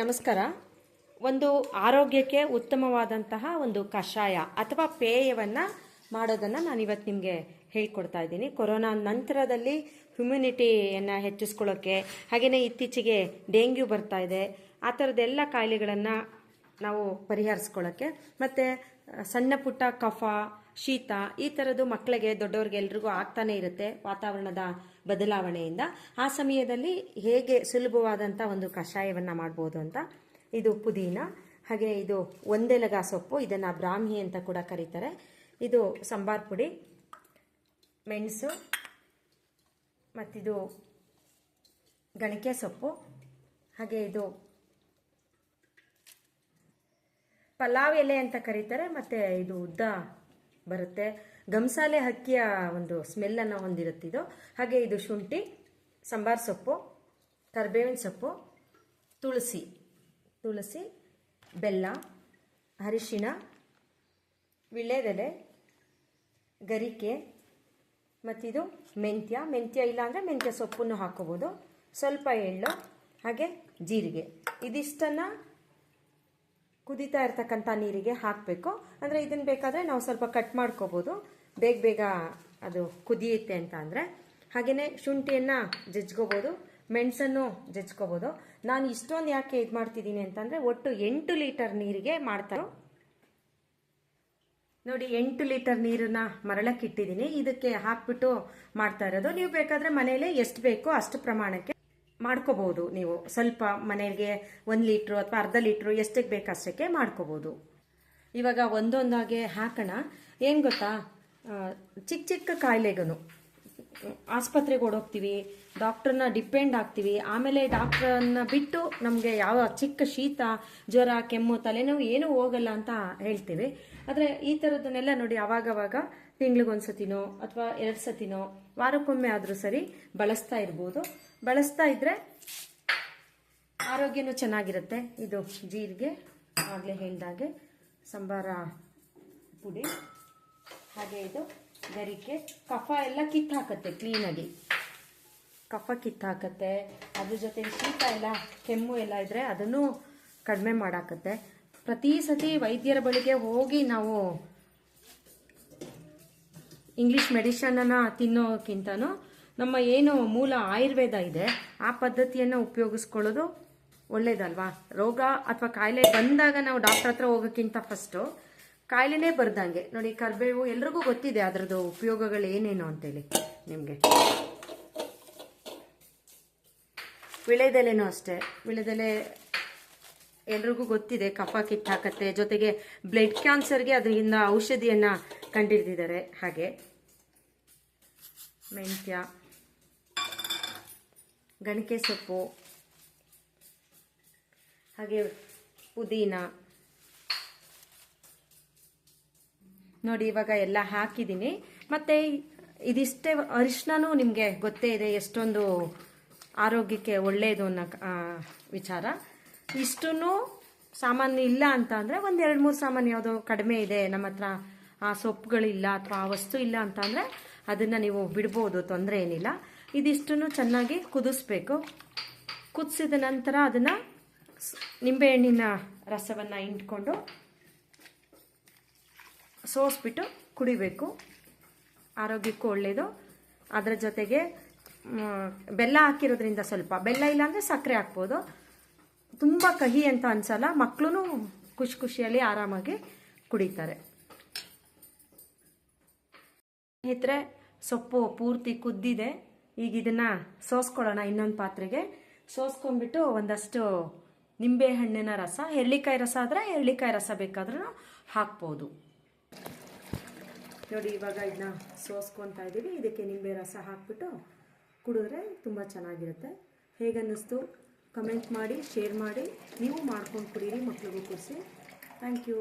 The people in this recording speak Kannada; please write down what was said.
ನಮಸ್ಕಾರ. ಒಂದು ಆರೋಗ್ಯಕ್ಕೆ ಉತ್ತಮವಾದಂತಹ ಒಂದು ಕಷಾಯ ಅಥವಾ ಪೇಯವನ್ನು ಮಾಡೋದನ್ನು ನಾನು ಇವತ್ತು ನಿಮಗೆ ಹೇಳ್ಕೊಡ್ತಾ ಇದ್ದೀನಿ. ಕೊರೋನಾ ನಂತರದಲ್ಲಿ ಹ್ಯುಮ್ಯುನಿಟಿಯನ್ನು ಹೆಚ್ಚಿಸ್ಕೊಳ್ಳೋಕ್ಕೆ ಹಾಗೆಯೇ ಇತ್ತೀಚೆಗೆ ಡೆಂಗ್ಯೂ ಬರ್ತಾ ಇದೆ, ಆ ಥರದ್ದೆಲ್ಲ ಕಾಯಿಲೆಗಳನ್ನು ನಾವು ಪರಿಹರಿಸ್ಕೊಳ್ಳೋಕ್ಕೆ ಮತ್ತು ಸಣ್ಣ ಪುಟ್ಟ ಕಫ, ಶೀತ ಈ ಥರದ್ದು ಮಕ್ಕಳಿಗೆ ದೊಡ್ಡವ್ರಿಗೆ ಎಲ್ರಿಗೂ ಆಗ್ತಾನೆ ಇರುತ್ತೆ ವಾತಾವರಣದ ಬದಲಾವಣೆಯಿಂದ ಆ ಸಮಯದಲ್ಲಿ ಹೇಗೆ ಸುಲಭವಾದಂಥ ಒಂದು ಕಷಾಯವನ್ನು ಮಾಡ್ಬೋದು ಅಂತ ಇದು ಪುದೀನ, ಹಾಗೆ ಇದು ಒಂದೆಲಗ ಸೊಪ್ಪು, ಇದನ್ನು ಬ್ರಾಹ್ಮಿ ಅಂತ ಕೂಡ ಕರೀತಾರೆ. ಇದು ಸಾಂಬಾರ್ ಪುಡಿ, ಮೆಣಸು, ಮತ್ತಿದು ಗಣಿಕೆ ಸೊಪ್ಪು, ಹಾಗೆ ಇದು ಪಲಾವ್ ಎಲೆ ಅಂತ ಕರೀತಾರೆ, ಮತ್ತು ಇದು ಉದ್ದ ಬರುತ್ತೆ. ಗಮಸಾಲೆ ಹಕ್ಕಿಯ ಒಂದು ಸ್ಮೆಲ್ಲನ್ನು ಹೊಂದಿರುತ್ತೆ ಇದು. ಹಾಗೆ ಇದು ಶುಂಠಿ, ಸಂಬಾರ್ ಸೊಪ್ಪು, ಕರ್ಬೇವಿನ ಸೊಪ್ಪು, ತುಳಸಿ. ತುಳಸಿ, ಬೆಲ್ಲ, ಅರಿಶಿಣ, ವಿಳ್ಳೆದೆಲೆ, ಗರಿಕೆ ಮತ್ತಿದು ಮೆಂತ್ಯ. ಮೆಂತ್ಯ ಇಲ್ಲ ಅಂದರೆ ಮೆಂತ್ಯ ಸೊಪ್ಪನ್ನು ಹಾಕೋಬೋದು. ಸ್ವಲ್ಪ ಎಳ್ಳು, ಹಾಗೆ ಜೀರಿಗೆ. ಇದಿಷ್ಟನ್ನು ಕುದೀತಾ ಇರ್ತಕ್ಕಂಥ ನೀರಿಗೆ ಹಾಕಬೇಕು. ಅಂದರೆ ಇದನ್ನು ಬೇಕಾದರೆ ನಾವು ಸ್ವಲ್ಪ ಕಟ್ ಮಾಡ್ಕೋಬೋದು. ಬೇಗ ಬೇಗ ಅದು ಕುದಿಯುತ್ತೆ ಅಂತ ಅಂದರೆ. ಹಾಗೆಯೇ ಶುಂಠಿಯನ್ನು ಜಜ್ಕೋಬೋದು. ಮೆಣಸನ್ನು ಜಜ್ಕೋಬೋದು. ನಾನು ಇಷ್ಟೊಂದು ಯಾಕೆ ಇದು ಮಾಡ್ತಿದ್ದೀನಿ ಅಂತಂದರೆ ಒಟ್ಟು ಎಂಟು ಲೀಟರ್ ನೀರಿಗೆ ಮಾಡ್ತಾರೆ ನೋಡಿ, ಎಂಟು ಲೀಟರ್ ನೀರನ್ನ ಮರಳಕ್ಕೆ ಇಟ್ಟಿದ್ದೀನಿ. ಇದಕ್ಕೆ ಹಾಕ್ಬಿಟ್ಟು ಮಾಡ್ತಾ ಇರೋದು. ನೀವು ಬೇಕಾದರೆ ಮನೆಯಲ್ಲೇ ಎಷ್ಟು ಬೇಕೋ ಅಷ್ಟು ಪ್ರಮಾಣಕ್ಕೆ ಮಾಡ್ಕೋಬಹುದು. ನೀವು ಸ್ವಲ್ಪ ಮನೆಗೆ ಒಂದು ಲೀಟ್ರು ಅಥವಾ ಅರ್ಧ ಲೀಟ್ರು ಎಷ್ಟಕ್ಕೆ ಬೇಕಷ್ಟಕ್ಕೆ ಮಾಡ್ಕೋಬಹುದು. ಇವಾಗ ಒಂದೊಂದಾಗೆ ಹಾಕೋಣ. ಏನು ಗೊತ್ತಾ? ಚಿಕ್ಕ ಚಿಕ್ಕ ಕಾಯಿಲೆಗೂ ಆಸ್ಪತ್ರೆಗೆ ಓಡೋಗ್ತೀವಿ ಡಾಕ್ಟ್ರನ್ನ ಡಿಪೆಂಡ್ ಆಗ್ತೀವಿ. ಆಮೇಲೆ ಡಾಕ್ಟ್ರನ್ನ ಬಿಟ್ಟು ನಮಗೆ ಯಾವ ಚಿಕ್ಕ ಶೀತ, ಜ್ವರ, ಕೆಮ್ಮು, ತಲೆನೋವು ಏನೂ ಹೋಗಲ್ಲ ಅಂತ ಹೇಳ್ತೀವಿ. ಆದರೆ ಈ ಥರದನ್ನೆಲ್ಲ ನೋಡಿ ಅವಾಗವಾಗ ತಿಂಗ್ಳಿಗೊಂದ್ಸತಿನೋ ಅಥವಾ ಎರಡು ಸತಿನೋ ವಾರಕ್ಕೊಮ್ಮೆ ಆದರೂ ಸರಿ ಬಳಸ್ತಾ ಇರ್ಬೋದು. ಬಳಸ್ತಾ ಇದ್ರೆ ಆರೋಗ್ಯನೂ ಚೆನ್ನಾಗಿರುತ್ತೆ. ಇದು ಜೀರಿಗೆ, ಆಗಲೇ ಹೇಳಿದಾಗೆ ಸಂಬಾರ ಪುಡಿ. ಹಾಗೆ ಇದು ಗರಿಕೆ. ಕಫ ಎಲ್ಲ ಕಿತ್ತು ಹಾಕತ್ತೆ ಕ್ಲೀನಾಗಿ ಕಫ ಕಿತ್ತು ಹಾಕತ್ತೆ ಅದ್ರ ಜೊತೆ ಶೀತ ಎಲ್ಲ, ಕೆಮ್ಮು ಎಲ್ಲ ಇದ್ರೆ ಅದನ್ನು ಕಡಿಮೆ ಮಾಡಾಕತ್ತೆ. ಪ್ರತಿ ಸತಿ ವೈದ್ಯರ ಬಳಿಗೆ ಹೋಗಿ ನಾವು ಇಂಗ್ಲಿಷ್ ಮೆಡಿಷನನ್ನು ತಿನ್ನೋಕ್ಕಿಂತನೂ ನಮ್ಮ ಏನು ಮೂಲ ಆಯುರ್ವೇದ ಇದೆ, ಆ ಪದ್ಧತಿಯನ್ನು ಉಪಯೋಗಿಸ್ಕೊಳ್ಳೋದು ಒಳ್ಳೇದಲ್ವಾ? ರೋಗ ಅಥವಾ ಕಾಯಿಲೆ ಬಂದಾಗ ನಾವು ಡಾಕ್ಟರ್ ಹತ್ರ ಹೋಗೋಕ್ಕಿಂತ ಫಸ್ಟು ಕಾಯಿಲೆನೇ ಬರ್ದಂಗೆ. ನೋಡಿ ಕರ್ಬೇವು ಎಲ್ರಿಗೂ ಗೊತ್ತಿದೆ ಅದರದ್ದು ಉಪಯೋಗಗಳು ಏನೇನು ಅಂತೇಳಿ ನಿಮಗೆ. ವಿಳೆದೆಲೆನೂ ಅಷ್ಟೇ. ವಿಳೆದೆಲೆ ಎಲ್ರಿಗೂ ಗೊತ್ತಿದೆ, ಕಫ ಕಿತ್ತಾಕತ್ತೆ, ಜೊತೆಗೆ ಬ್ಲಡ್ ಕ್ಯಾನ್ಸರ್ಗೆ ಅದರಿಂದ ಔಷಧಿಯನ್ನು ಕಂಡಿಡ್ದಿದ್ದಾರೆ ಹಾಗೆ. ಮೆಂತ್ಯ, ಗಣಿಕೆ ಸೊಪ್ಪು, ಹಾಗೆ ಪುದೀನ. ನೋಡಿ, ಇವಾಗ ಎಲ್ಲ ಹಾಕಿದ್ದೀನಿ. ಮತ್ತೆ ಇದಿಷ್ಟೇ ಅರಿಶಿನೂ ನಿಮಗೆ ಗೊತ್ತೇ ಇದೆ ಎಷ್ಟೊಂದು ಆರೋಗ್ಯಕ್ಕೆ ಒಳ್ಳೆಯದು ಅನ್ನೋ ವಿಚಾರ. ಇಷ್ಟೂ ಸಾಮಾನು ಇಲ್ಲ ಅಂತ ಅಂದರೆ ಒಂದು ಎರಡು ಮೂರು ಸಾಮಾನು ಯಾವುದೋ ಕಡಿಮೆ ಇದೆ, ನಮ್ಮ ಹತ್ರ ಆ ಸೊಪ್ಪುಗಳಿಲ್ಲ ಅಥವಾ ಆ ವಸ್ತು ಇಲ್ಲ ಅಂತ ಅಂದರೆ ಅದನ್ನು ನೀವು ಬಿಡ್ಬೋದು, ತೊಂದರೆ ಏನಿಲ್ಲ. ಇದಿಷ್ಟನ್ನು ಚೆನ್ನಾಗಿ ಕುದಿಸ್ಬೇಕು. ಕುದಿಸಿದ ನಂತರ ಅದನ್ನು ನಿಂಬೆಹಣ್ಣಿನ ರಸವನ್ನು ಇಂಟ್ಕೊಂಡು ಸೋಸ್ಬಿಟ್ಟು ಕುಡಿಬೇಕು. ಆರೋಗ್ಯಕ್ಕೂ ಒಳ್ಳೆಯದು ಅದರ ಜೊತೆಗೆ ಬೆಲ್ಲ ಹಾಕಿರೋದ್ರಿಂದ ಸ್ವಲ್ಪ. ಬೆಲ್ಲ ಇಲ್ಲಾಂದರೆ ಸಕ್ಕರೆ ಹಾಕ್ಬೋದು. ತುಂಬ ಕಹಿ ಅಂತ ಅನ್ಸಲ್ಲ ಮಕ್ಕಳು ಖುಷಿ ಖುಷಿಯಲ್ಲಿ ಆರಾಮಾಗಿ ಕುಡಿತಾರೆ. ಸ್ನೇಹಿತರೆ ಸೊಪ್ಪು ಪೂರ್ತಿ ಕುದ್ದಿದೆ. ಈಗ ಇದನ್ನು ಸೋಸ್ಕೊಳ್ಳೋಣ ಇನ್ನೊಂದು ಪಾತ್ರೆಗೆ. ಸೋಸ್ಕೊಂಡ್ಬಿಟ್ಟು ಒಂದಷ್ಟು ನಿಂಬೆ ಹಣ್ಣಿನ ರಸ, ಎಳ್ಳಿಕಾಯಿ ರಸ ಆದರೆ ಎಳ್ಳಿಕಾಯಿ ರಸ ಬೇಕಾದ್ರೂ ಹಾಕ್ಬೋದು. ನೋಡಿ, ಇವಾಗ ಇದನ್ನ ಸೋಸ್ಕೊತಾ ಇದ್ದೀವಿ. ಇದಕ್ಕೆ ನಿಂಬೆ ರಸ ಹಾಕ್ಬಿಟ್ಟು ಕುಡಿದ್ರೆ ತುಂಬ ಚೆನ್ನಾಗಿರುತ್ತೆ. ಹೇಗನ್ನಿಸ್ತು ಕಮೆಂಟ್ ಮಾಡಿ, ಶೇರ್ ಮಾಡಿ. ನೀವು ಮಾಡ್ಕೊಂಡು ಕುಡೀರಿ, ಮಕ್ಳಿಗೂ ಕುಡಿಸಿ. Thank you.